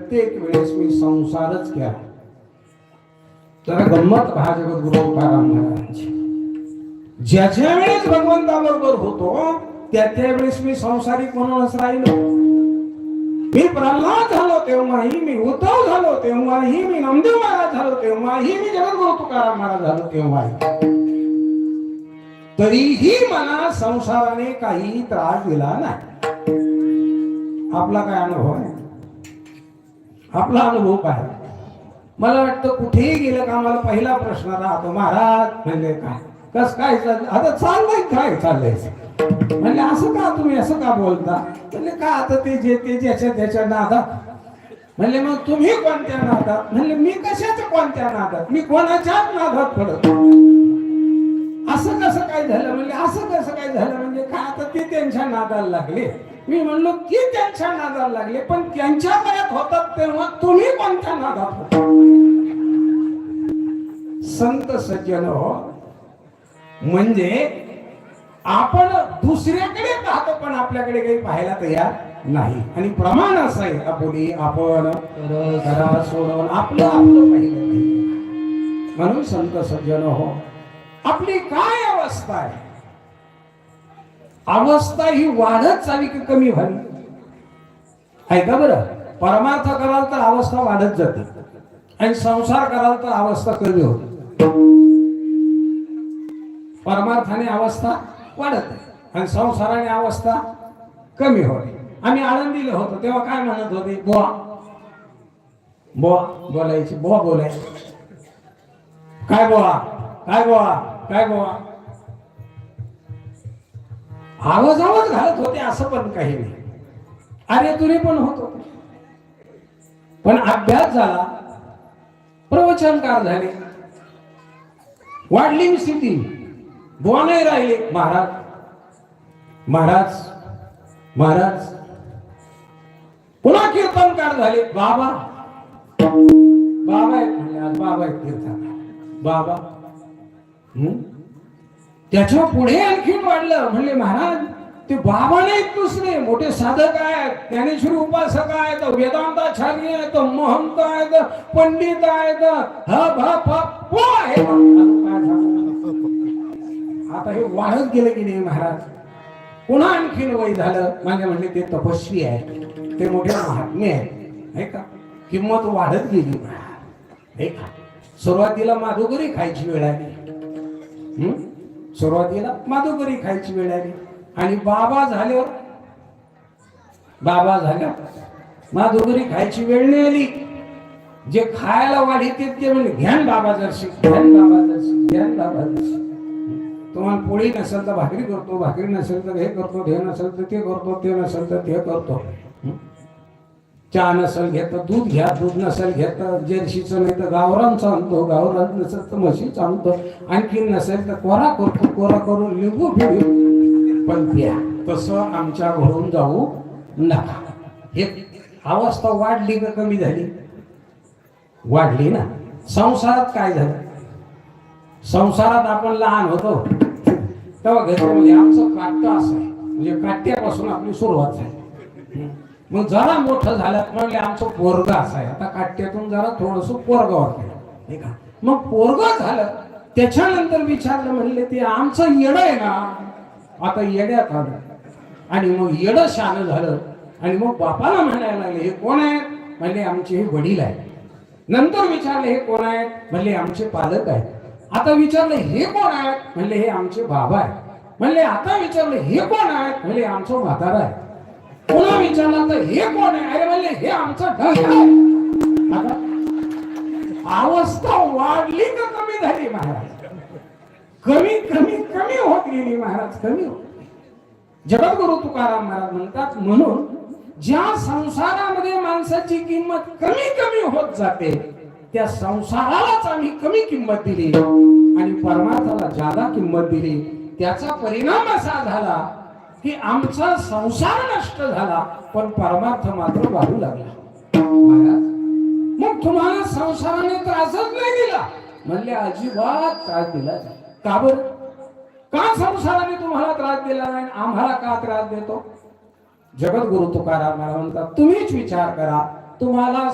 प्रत्येक वेळेस मी संसारच केला. तर गंमत हा जगद्गुरु तुकाराम महाराजांची. ज्याच्या वेळेस भगवंताबरोबर होतो त्या त्या वेळेस मी संसारिक म्हणूनच राहिलो. मी प्रल्हाद झालो तेव्हाही मी उद्धव झालो तेव्हाही मी नामदेव महाराज झालो तेव्हाही मी जगद्गुरु तुकाराम महाराज झालो तेव्हाही. तरीही मला संसाराने काही त्रास दिला नाही. आपला काय अनुभव आहे? आपला अनुभव काय? मला वाटतं कुठेही गेलं का मला पहिला प्रश्न राहतो महाराज म्हणजे काय? कस काय चाललं? आता चाललंय काय चाललंय? म्हणजे असं का तुम्ही असं का बोलता? म्हणजे का आता ते जे ते ज्याच्या त्याच्या नादात? म्हणजे मग तुम्ही कोणत्या नादात? म्हणजे मी कशाच्या कोणत्या नादात? मी कोणाच्याच नादात पडतो असं कसं काय झालं म्हणजे असं कसं काय झालं म्हणजे? काय आता ते त्यांच्या नादाला लागले. मी म्हणलो की त्यांच्या नादाला लागले पण त्यांच्या वयात होतात तेव्हा तुम्ही कोणत्या नादात होता? संत सज्जन हो म्हणजे आपण दुसऱ्याकडे पाहतो पण आपल्याकडे काही पाहायला तयार नाही. आणि प्रमाण असं आहे आपुली आपण सोडून आपलं आपलं पाहिलं म्हणून संत सज्जन हो आपली काय अवस्था आहे? अवस्था ही वाढत चालली की कमी व्हावी? ऐका बरं? परमार्थ कराल तर अवस्था वाढत जाते. आणि संसार कराल तर अवस्था कमी होते. परमार्थाने अवस्था वाढत आहे. आणि संसाराने अवस्था कमी होते. आम्ही आळंदीला होतो तेव्हा काय म्हणत होते? बुवा. बुवा बोलायची बुवा बोलायची. काय बुवा? काय बुवा? काय बुवा? आवाज आवाज घालत होते असं पण काही नाही. अरे तुरे पण होतो पण अभ्यास झाला. प्रवचनकार झाले. वाढली स्थिती. बुवा नाही राहिले. महाराज. महाराज. महाराज. पुन्हा कीर्तनकार झाले. बाबा. बाबा आहेत म्हणले आज. बाबा आहेत कीर्तन बाबा. त्याच्या पुढे आणखीन वाढलं. म्हणले महाराज ते बाबा नाहीत दुसरे मोठे साधक आहेत. ज्ञानेश्वर उपासक आहेत. वेदांताचार्य आहेत. महंत आहेत. पंडित आहेत. आहे आता हे वाढत गेलं की नाही महाराज? पुन्हा आणखीन वय झालं. माझे म्हणले ते तपस्वी आहेत. ते मोठे महात्मे आहेत. हे का? किंमत वाढत गेली महाराज. हे का? सुरुवातीला माधुकरी खायची वेळ आली. सुरुवातीला माधुकरी खायची वेळ आली. आणि बाबा झाल्यावर बाबा झाल्या. माधुकरी खायची वेळ नाही आली. जे खायला वाढीते ते म्हणजे घ्यान बाबा जरशी घ्यान बाबा जरशी घ्यान बाबा जरशी. तुम्हाला पोळी नसेल तर भाकरी करतो भाकरी नसेल तर हे करतो हे नसेल तर ते करतो ते नसेल तर ते करतो. चहा नसेल घेत तर दूध घ्या दूध नसेल घेत तर जर्शीचं नाही तर गावरांचं आणतो गावरान नसेल तर म्हशी आणतो आणखीन नसेल तर कोरा करतो कोरा करून लिंबू फिरू पण प्या तसं आमच्या घरून जाऊ नका. हे अवस्था वाढली का कमी झाली? वाढली ना. संसारात काय झालं? संसारात आपण लहान होतो. तेव्हा घरी म्हणजे आमचं काट्ट असं आहे. म्हणजे काट्यापासून आपली सुरुवात झाली. मग जरा मोठं झालं म्हणले आमचं पोरग असं आहे. आता काट्यातून जरा थोडस पोरग वाटलं. नाही का? मग पोरग झालं. त्याच्यानंतर विचारलं म्हणले ते आमचं येड आहे ना? आता येड्यात आलं आणि मग येड शान झालं. आणि मग बापाला म्हणायला लागले हे कोण आहेत? म्हणले आमचे हे वडील आहेत. नंतर विचारले हे कोण आहेत? म्हणले आमचे पालक आहेत. आता विचारले हे कोण आहेत? म्हणले हे आमचे बाबा आहेत. म्हणले आता विचारले हे कोण आहेत? म्हणले आमचं म्हातारा आहे. पुन्हा विचारला तर हे कोण आहे? अरे म्हणले हे आमचं ढग आहे. अवस्था वाढली का कमी झाली महाराज? कमी कमी कमी होत गेली महाराज कमी होत जगद्गुरु तुकाराम महाराज म्हणतात म्हणून ज्या संसारामध्ये माणसाची किंमत कमी कमी होत जाते त्या संसारालाच आम्ही कमी किंमत दिली. आणि परमार्थाला जादा किंमत दिली त्याचा परिणाम असा झाला की आमचा संसार नष्ट झाला पण परमार्थ मात्र वाढू लागला. मग तुम्हाला संसाराने त्रासच नाही दिला? म्हणले अजिबात त्रास दिला का बर? का संसाराने तुम्हाला त्रास दिला नाही आम्हाला का त्रास देतो? जगद्गुरु तुकाराम म्हणतात तुम्हीच विचार करा. तुम्हाला